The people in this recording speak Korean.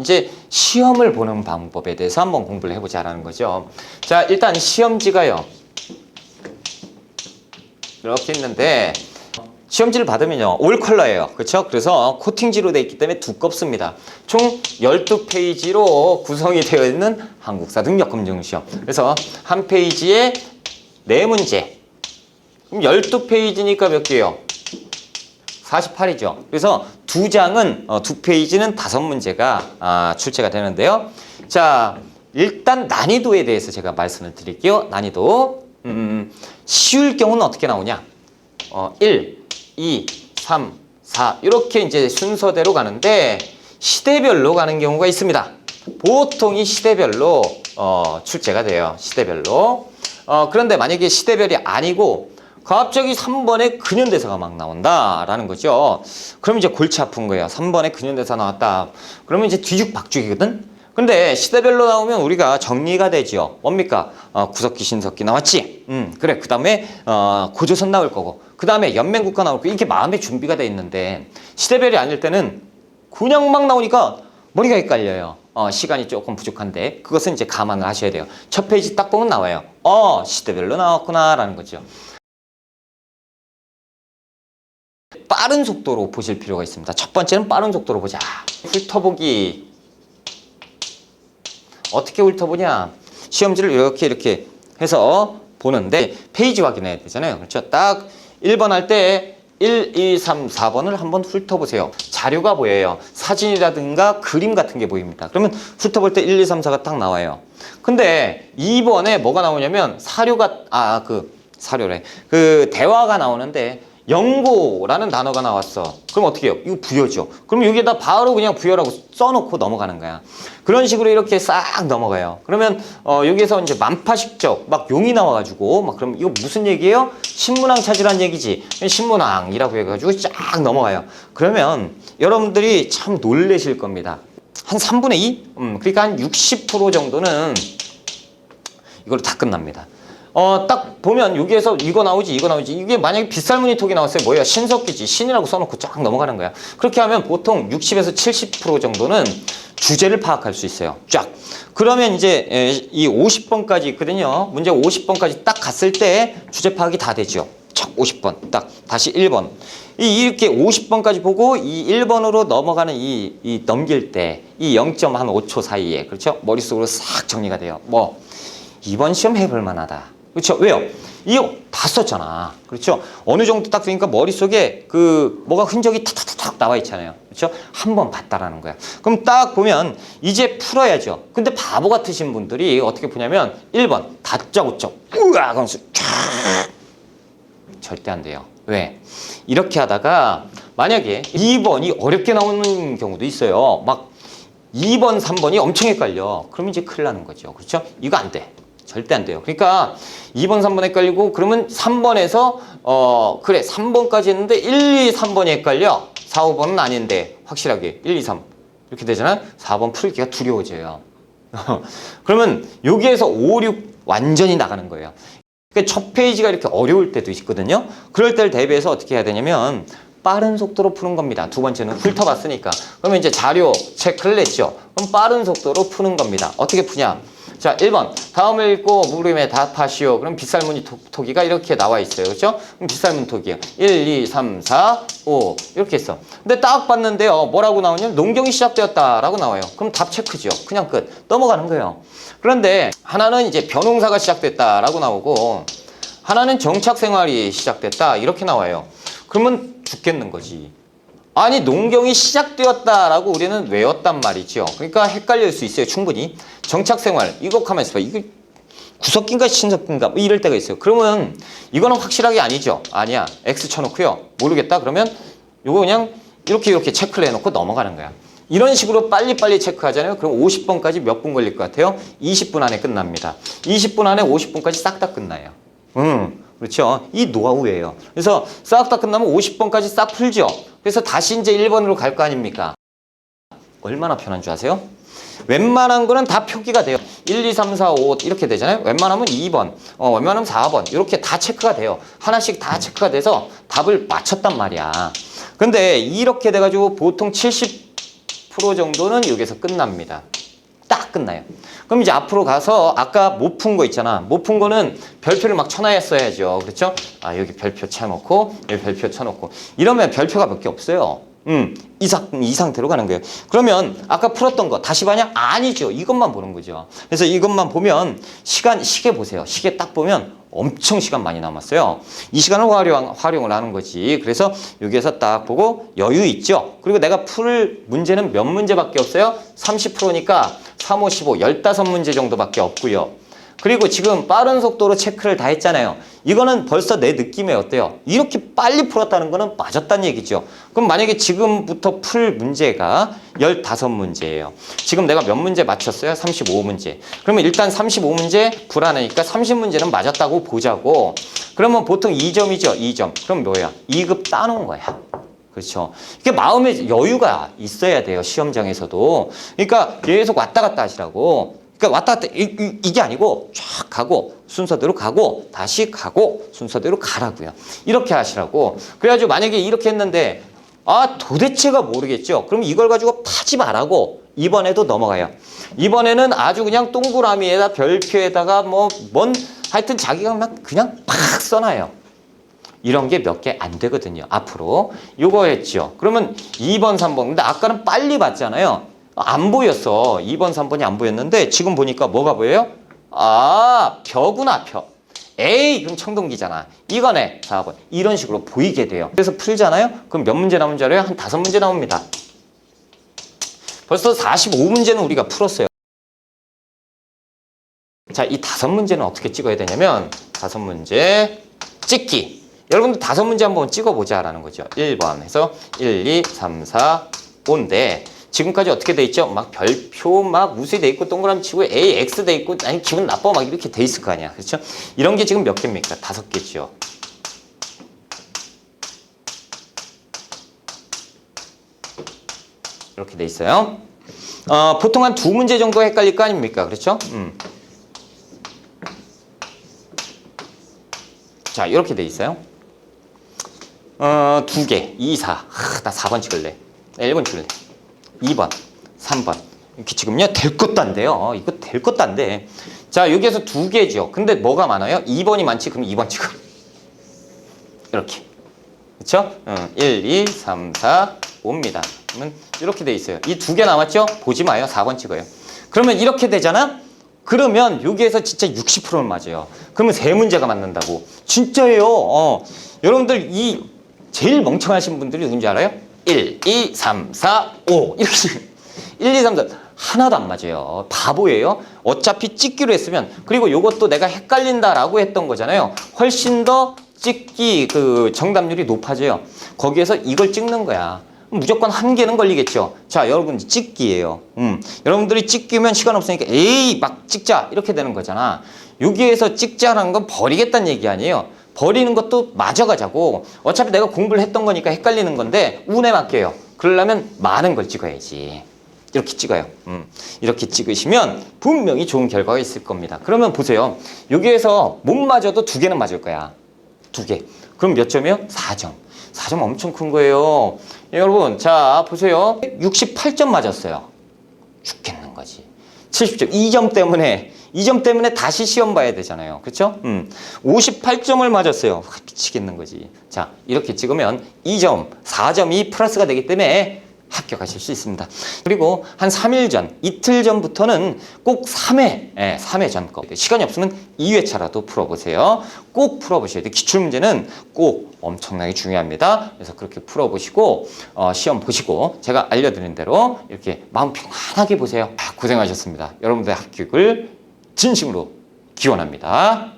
이제 시험을 보는 방법에 대해서 한번 공부를 해보자라는 거죠. 자, 일단 시험지가요. 이렇게 있는데 시험지를 받으면요 올 컬러예요. 그렇죠 그래서 코팅지로 되어 있기 때문에 두껍습니다. 총 12페이지로 구성이 되어 있는 한국사 능력 검정 시험. 그래서 한 페이지에 네 문제. 그럼 12페이지니까 몇 개요 48이죠 그래서 두 장은 어, 두 페이지는 다섯 문제가 아, 출제가 되는데요 자 일단 난이도에 대해서 제가 말씀을 드릴게요 난이도 음, 쉬울 경우는 어떻게 나오냐 어, 1, 2, 3, 4 이렇게 이제 순서대로 가는데 시대별로 가는 경우가 있습니다. 보통 이 시대별로 어, 출제가 돼요. 시대별로. 어, 그런데 만약에 시대별이 아니고 갑자기 3번에 근현대사가 막 나온다라는 거죠. 그럼 이제 골치 아픈 거예요. 3번에 근현대사 나왔다. 그러면 이제 뒤죽박죽이거든. 근데 시대별로 나오면 우리가 정리가 되죠. 뭡니까? 어, 구석기, 신석기 나왔지? 음, 그래. 그 다음에, 어, 고조선 나올 거고. 그 다음에 연맹국가 나올 거고. 이렇게 마음에 준비가 돼 있는데, 시대별이 아닐 때는 그냥 막 나오니까 머리가 헷갈려요. 어, 시간이 조금 부족한데, 그것은 이제 감안을 하셔야 돼요. 첫 페이지 딱 보면 나와요. 어, 시대별로 나왔구나라는 거죠. 빠른 속도로 보실 필요가 있습니다. 첫 번째는 빠른 속도로 보자. 훑어보기. 어떻게 훑어보냐? 시험지를 이렇게 이렇게 해서 보는데 페이지 확인해야 되잖아요. 그렇죠? 딱 1번 할 때 1, 2, 3, 4번을 한번 훑어보세요. 자료가 보여요. 사진이라든가 그림 같은 게 보입니다. 그러면 훑어볼 때 1, 2, 3, 4가 딱 나와요. 근데 2번에 뭐가 나오냐면 사료가, 아, 그, 사료래. 그 대화가 나오는데 연고라는 단어가 나왔어. 그럼 어떻게 해요? 이거 부여죠. 그럼 여기에다 바로 그냥 부여라고 써놓고 넘어가는 거야. 그런 식으로 이렇게 싹 넘어가요. 그러면 어, 여기에서 이제 만파식적 막 용이 나와가지고 막 그럼 이거 무슨 얘기예요? 신문왕 찾으란 얘기지. 신문왕이라고 해가지고 쫙 넘어가요. 그러면 여러분들이 참 놀라실 겁니다. 한 3분의 2? 음, 그러니까 한 60% 정도는 이걸로 다 끝납니다. 어, 딱 보면 여기에서 이거 나오지, 이거 나오지. 이게 만약에 빗살무늬 톡이 나왔어요. 뭐야? 신석기지. 신이라고 써놓고 쫙 넘어가는 거야. 그렇게 하면 보통 60에서 70% 정도는 주제를 파악할 수 있어요. 쫙. 그러면 이제 에, 이 50번까지 있거든요. 문제 50번까지 딱 갔을 때 주제 파악이 다 되죠. 척 50번. 딱 다시 1번. 이 이렇게 50번까지 보고 이 1번으로 넘어가는 이, 이 넘길 때 이 0.5초 사이에 그렇죠? 머릿속으로 싹 정리가 돼요. 뭐 이번 시험 해볼 만하다. 그렇죠? 왜요? 이거 다 썼잖아. 그렇죠? 어느 정도 딱 되니까 머릿속에 그 뭐가 흔적이 탁탁탁 나와 있잖아요. 그렇죠? 한 번 봤다라는 거야. 그럼 딱 보면 이제 풀어야죠. 근데 바보 같으신 분들이 어떻게 푸냐면 1번 다짜고짜 우와 하면서 쫙 절대 안 돼요. 왜? 이렇게 하다가 만약에 2번이 어렵게 나오는 경우도 있어요. 막 2번, 3번이 엄청 헷갈려. 그럼 이제 큰일 나는 거죠. 그렇죠? 이거 안 돼. 절대 안 돼요. 그러니까 2번, 3번 헷갈리고 그러면 3번에서 어 그래 3번까지 했는데 1, 2, 3번이 헷갈려. 4, 5번은 아닌데 확실하게 1, 2, 3 이렇게 되잖아. 4번 풀기가 두려워져요. 그러면 여기에서 5, 6 완전히 나가는 거예요. 그러니까 첫 페이지가 이렇게 어려울 때도 있거든요. 그럴 때를 대비해서 어떻게 해야 되냐면 빠른 속도로 푸는 겁니다. 두 번째는 훑어봤으니까. 그러면 이제 자료 체크를 냈죠. 그럼 빠른 속도로 푸는 겁니다. 어떻게 푸냐? 자, 1번. 다음을 읽고 물음에 답하시오. 그럼 빗살무늬 토, 기가 이렇게 나와 있어요. 그렇죠? 그럼 빗살무늬 토기예요. 1, 2, 3, 4, 5 이렇게 했어. 근데 딱 봤는데요. 뭐라고 나오냐면 농경이 시작되었다라고 나와요. 그럼 답 체크죠. 그냥 끝. 넘어가는 거예요. 그런데 하나는 이제 변홍사가 시작됐다라고 나오고 하나는 정착 생활이 시작됐다 이렇게 나와요. 그러면 죽겠는 거지. 아니 농경이 시작되었다라고 우리는 외웠단 말이죠. 그러니까 헷갈릴 수 있어요. 충분히. 정착생활 이거 가만 있어봐. 이거 구석기인가 신석기인가 뭐 이럴 때가 있어요. 그러면 이거는 확실하게 아니죠. 아니야. X 쳐놓고요. 모르겠다. 그러면 이거 그냥 이렇게 이렇게 체크를 해놓고 넘어가는 거야. 이런 식으로 빨리빨리 체크하잖아요. 그럼 50번까지 몇 분 걸릴 것 같아요? 20분 안에 끝납니다. 20분 안에 50분까지 싹 다 끝나요. 음, 그렇죠. 이 노하우예요. 그래서 싹 다 끝나면 50번까지 싹 풀죠. 그래서 다시 이제 1번으로 갈 거 아닙니까? 얼마나 편한 줄 아세요? 웬만한 거는 다 표기가 돼요. 1, 2, 3, 4, 5 이렇게 되잖아요. 웬만하면 2번, 어, 웬만하면 4번 이렇게 다 체크가 돼요. 하나씩 다 체크가 돼서 답을 맞췄단 말이야. 근데 이렇게 돼가지고 보통 70% 40% 정도는 여기서 끝납니다. 딱 끝나요. 그럼 이제 앞으로 가서 아까 못 푼 거 있잖아. 못 푼 거는 별표를 막 쳐놔야어야죠. 그렇죠? 아 여기 별표 쳐놓고 여기 별표 쳐놓고 이러면 별표가 몇 개 없어요. 음, 이, 상, 이 상태로 가는 거예요. 그러면 아까 풀었던 거 다시 봐냐? 아니죠. 이것만 보는 거죠. 그래서 이것만 보면 시간, 시계 보세요. 시계 딱 보면 엄청 시간 많이 남았어요. 이 시간을 활용, 활용을 하는 거지. 그래서 여기에서 딱 보고 여유 있죠. 그리고 내가 풀 문제는 몇 문제밖에 없어요? 30%니까 3, 5, 15, 15문제 정도밖에 없고요. 그리고 지금 빠른 속도로 체크를 다 했잖아요. 이거는 벌써 내 느낌에 어때요? 이렇게 빨리 풀었다는 거는 맞았다는 얘기죠. 그럼 만약에 지금부터 풀 문제가 15문제예요. 지금 내가 몇 문제 맞췄어요? 35문제. 그러면 일단 35문제 불안하니까 30문제는 맞았다고 보자고. 그러면 보통 2점이죠. 2점. 그럼 뭐야? 2급 따놓은 거야. 그렇죠. 이게 마음에 여유가 있어야 돼요. 시험장에서도. 그러니까 계속 왔다 갔다 하시라고. 그러니까 왔다 갔다 이게 아니고 쫙 가고 순서대로 가고 다시 가고 순서대로 가라고요. 이렇게 하시라고. 그래가지고 만약에 이렇게 했는데 아 도대체가 모르겠죠. 그럼 이걸 가지고 파지 말라고 이번에도 넘어가요. 이번에는 아주 그냥 동그라미에다 별표에다가 뭐 뭔 하여튼 자기가 막 그냥 팍 써놔요. 이런 게 몇 개 안 되거든요. 앞으로 요거 했죠. 그러면 2번, 3번. 근데 아까는 빨리 봤잖아요. 안 보였어. 2번, 3번이 안 보였는데 지금 보니까 뭐가 보여요? 아, 벼구나, 벼. 에이, 그럼 청동기잖아. 이거네, 4번. 이런 식으로 보이게 돼요. 그래서 풀잖아요? 그럼 몇 문제 나온 줄 알아요? 한 다섯 문제 나옵니다. 벌써 45문제는 우리가 풀었어요. 자, 이 다섯 문제는 어떻게 찍어야 되냐면, 다섯 문제 찍기. 여러분들 다섯 문제 한번 찍어보자라는 거죠. 1번 해서 1, 2, 3, 4, 5인데, 지금까지 어떻게 돼 있죠? 막 별표 막 무수히 돼 있고 동그라미 치고 A, X 돼 있고 아니 기분 나빠 막 이렇게 돼 있을 거 아니야. 그렇죠? 이런 게 지금 몇 개입니까? 다섯 개죠. 이렇게 돼 있어요. 어, 보통 한 두 문제 정도 헷갈릴 거 아닙니까? 그렇죠? 음. 자, 이렇게 돼 있어요. 어, 두 개, 2, 4. 하, 나 4번 찍을래. 나 1번 찍을래. 2번, 3번. 이렇게 지금요, 될 것도 안 돼요. 이거 될 것도 안 돼. 자, 여기에서 두 개죠. 근데 뭐가 많아요? 2번이 많지? 그럼 2번 찍어. 이렇게. 그쵸? 어, 1, 2, 3, 4, 5입니다. 그러면 이렇게 돼 있어요. 이 두 개 남았죠? 보지 마요. 4번 찍어요. 그러면 이렇게 되잖아? 그러면 여기에서 진짜 60%는 맞아요. 그러면 세 문제가 맞는다고. 진짜예요. 어. 여러분들 이 제일 멍청하신 분들이 누군지 알아요? 1, 2, 3, 4, 5 이렇게 1, 2, 3, 4 하나도 안 맞아요. 바보예요. 어차피 찍기로 했으면 그리고 이것도 내가 헷갈린다라고 했던 거잖아요. 훨씬 더 찍기 그 정답률이 높아져요. 거기에서 이걸 찍는 거야. 무조건 한 개는 걸리겠죠. 자, 여러분 찍기예요. 음, 여러분들이 찍기면 시간 없으니까 에이 막 찍자 이렇게 되는 거잖아. 여기에서 찍자라는 건 버리겠다는 얘기 아니에요. 버리는 것도 맞아가자고. 어차피 내가 공부를 했던 거니까 헷갈리는 건데 운에 맡겨요. 그러려면 많은 걸 찍어야지. 이렇게 찍어요. 음, 이렇게 찍으시면 분명히 좋은 결과가 있을 겁니다. 그러면 보세요. 여기에서 못 맞아도 두 개는 맞을 거야. 두 개. 그럼 몇 점이요? 4점. 4점 엄청 큰 거예요. 예, 여러분, 자, 보세요. 68점 맞았어요. 죽겠는 거지. 70점. 2점 때문에, 2점 때문에 다시 시험 봐야 되잖아요. 그쵸? 음. 58점을 맞았어요. 미치겠는 거지. 자, 이렇게 찍으면 2점, 4점이 플러스가 되기 때문에 합격하실 수 있습니다. 그리고 한 3일 전, 이틀 전부터는 꼭 3회, 예, 3회 전 거. 시간이 없으면 2회차라도 풀어보세요. 꼭 풀어보셔야 돼요. 기출문제는 꼭 엄청나게 중요합니다. 그래서 그렇게 풀어보시고, 어, 시험 보시고, 제가 알려드린 대로 이렇게 마음 편안하게 보세요. 아, 고생하셨습니다. 여러분들의 합격을 진심으로 기원합니다.